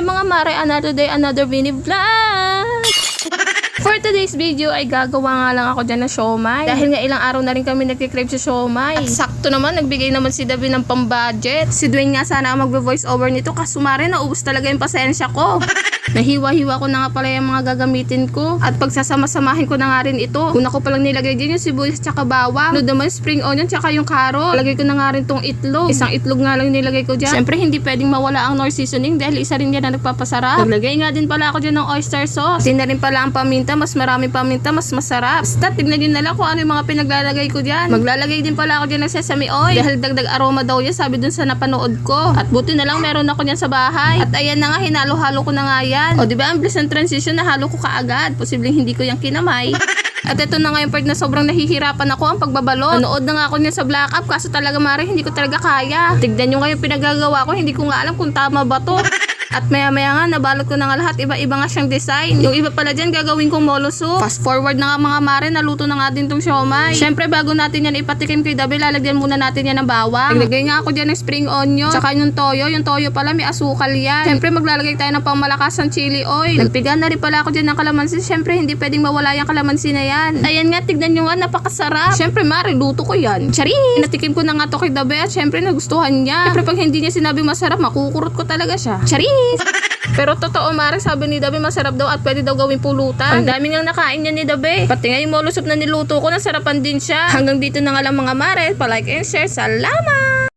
Hi mga mare, another day, another mini vlog! For today's video ay gagawa nga lang ako dyan ng siomay. Dahil nga ilang araw na rin kami nagkikrave sa siomay. At sakto naman, nagbigay naman si David ng pambudget. Si Dwayne nga sana ang magbe-voice over nito kasumare naubos talaga yung pasensya ko. Nahiwa-hiwa ko na nga pala yung mga gagamitin ko. At pagsasama-samahin ko na nga rin ito. Una ko palang nilagay din yung sibuyas tsaka bawang. Ano naman spring onion tsaka yung carrot. Lagay ko na nga rin tong itlog. Isang itlog nga lang nilagay ko dyan. Siyempre hindi pwedeng mawala ang nor seasoning dahil isa rin yan na nagpapasarap. Naglagay nga din pala ako dyan ng oyster sauce. Na rin pala ang paminta. Mas maraming paminta, mas masarap. Basta tignan nyo na lang kung ano yung mga pinaglalagay ko dyan. Maglalagay din pala ako dyan ng sesame oil. Dahil dagdag aroma daw yan sabi dun sa napanood ko. At buti na lang meron ako dyan sa bahay. At ayan na nga, hinalo-halo ko na nga yan. O di ba ang bliss ng transition na halo ko kaagad. Posibleng hindi ko yung kinamay. At ito na nga yung part na sobrang nahihirapan ako ang pagbabalot. Nanood na nga ako niya sa Black Up kaso talaga mare hindi ko talaga kaya. Tignan nyo nga yung pinagagawa ko, hindi ko nga alam kung tama ba to. At maya maya nga, nabalot ko na nga lahat. Iba-iba nga siyang design. Yung iba pala dyan, gagawin kong molo soup. Fast forward na nga mga mare, naluto na nga din tong siomay. Siyempre, bago natin yan ipatikim kay Dabi, lalagyan muna natin yan ng bawang. Naglagay nga ako dyan ng spring onion. Tsaka yung toyo. Yung toyo pala, may asukal yan. Siyempre, maglalagay tayo ng pangmalakas ng chili oil. Nagpiga na rin pala ako dyan ng kalamansi. Siyempre, hindi pwedeng mawala yung kalamansi na yan. Ayan nga, tignan nyo nga, napakasarap. Siyempre, mare, luto ko yan. Charis! Natikim ko na nga to kay Dabi at siyempre, nagustuhan niya. Siyempre, pag hindi niya sinabi masarap, makukurot ko talaga siya. Charis! Pero totoo, Mare, sabi ni Dabe, masarap daw at pwede daw gawing pulutan. Ang dami nang nakain niya ni Dabe. Pati nga yung molo soup na niluto ko, nasarapan din siya. Hanggang dito na nga lang mga Mare. Pa-like and share. Salamat!